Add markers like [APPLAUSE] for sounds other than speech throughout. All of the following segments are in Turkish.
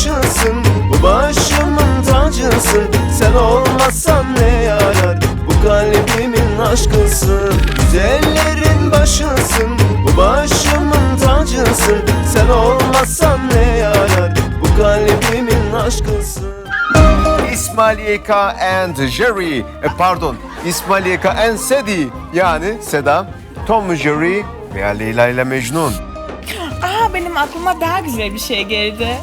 başısın Bu başımın tacısın Sen olmazsan ne yarar? Bu kalbimin aşkısın Güzellerin başısın. Bu başımın tacısın Sen olmazsan ne yarar? Bu kalbimin aşkısın İsmail YK and Jerry, e, pardon İsmail YK and Sedi. Yani Seda, Tom ve Jerry veya Leyla ile Mecnun. Aa benim aklıma daha güzel bir şey geldi.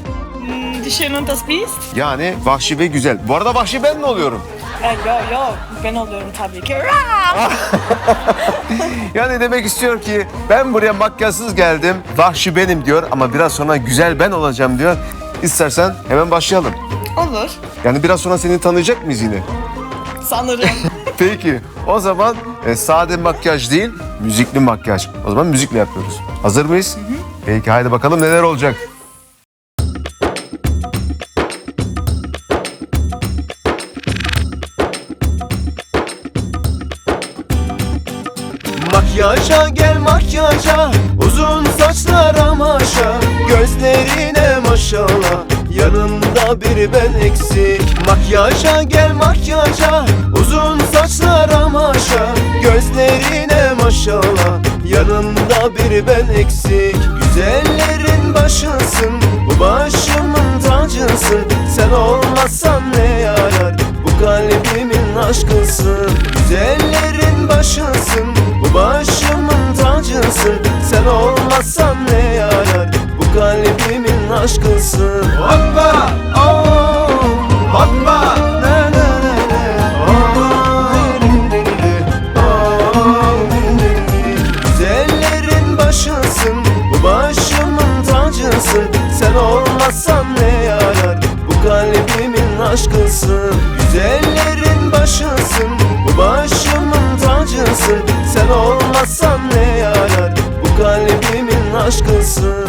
Die Schöne und das Biest? Yani vahşi ve güzel. Bu arada vahşi ben mi oluyorum? Ee, yo yo ben oluyorum tabii ki. [LAUGHS] Yani demek istiyor ki ben buraya makyajsız geldim, vahşi benim diyor ama biraz sonra güzel ben olacağım diyor. İstersen hemen başlayalım. Olur Yani biraz sonra seni tanıyacak mıyız yine? sanırım. [LAUGHS] Peki o zaman e, sade makyaj değil, müzikli makyaj. O zaman müzikle yapıyoruz. Hazır mıyız? Peki haydi bakalım neler olacak. Makyaja gel makyaja. Uzun saçlar maşa Gözlerine maşallah. Yanında bir ben eksik. Makyaja gel makyaja. Uzun saçlar maşa Gözlerine maşallah. Yanında bir ben eksik. Güzellerin başısın aşkısın Hoppa! Oh, Hoppa! Oh, oh, diri diri diri. Güzellerin başısın Bu başımın tacısın Sen olmazsan ne yarar? Bu kalbimin aşkısın Güzellerin başısın Bu başımın tacısın Sen olmazsan ne yarar? Bu kalbimin aşkısın